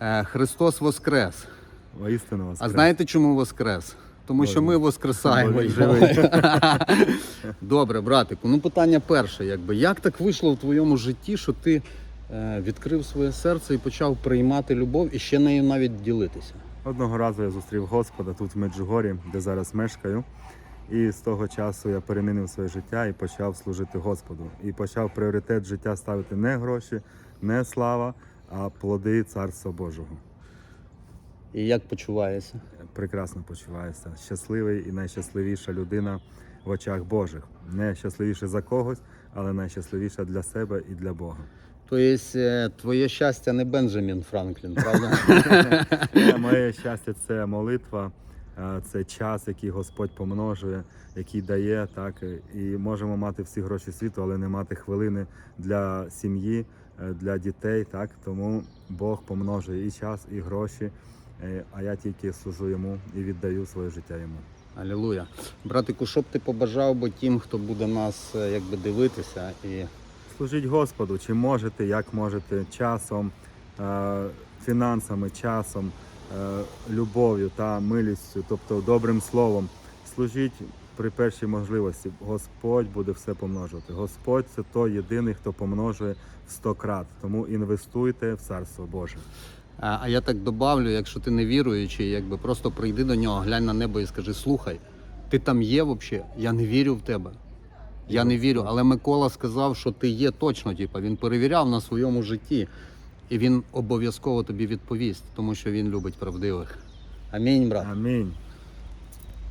Е, Христос Воскрес. Воістину вас. А знаєте, чому Воскрес? Тому що ми воскресаємо. Бо він його. Добре, братику. Ну питання перше, якби як так вийшло в твоєму житті, що ти е, відкрив своє серце і почав приймати любов і ще нею навіть ділитися? Одного разу я зустрів Господа тут в Меджугорі, де зараз мешкаю. І з того часу я перемінив своє життя і почав служити Господу. І почав пріоритет життя ставити не гроші, не слава, а плоди Царства Божого. І як почуваєшся? Прекрасно почуваюся. Щасливий і найщасливіша людина в очах Божих. Не щасливіше за когось, але найщасливіша для себе і для Бога. Тобто твоє щастя не Бенджамін Франклін, правда? Моє щастя це молитва, це час, який Господь помножує, який дає, так і можемо мати всі гроші світу, але не мати хвилини для сім'ї, е, для дітей. Так тому Бог помножує і час, і гроші. е, А я тільки служу йому і віддаю своє життя йому. Алілуя. Братику, що б ти побажав би тим, хто буде нас е, якби дивитися і Служіть Господу, чи можете, як можете, часом, фінансами, часом, любов'ю та милістю, тобто добрим словом. Служіть при першій можливості. Господь буде все помножувати. Господь це той єдиний, хто помножує в сто крат. Тому інвестуйте в Царство Боже. А, я так добавлю, якщо ти не віруючий, якби просто прийди до нього, глянь на небо і скажи: слухай, ти там є взагалі? Я не вірю в тебе. Я не вірю, але Микола сказав, що ти є точно. Типу, він перевіряв на своєму житті, і він обов'язково тобі відповість, тому що він любить правдивих. Амінь, брат. Амінь.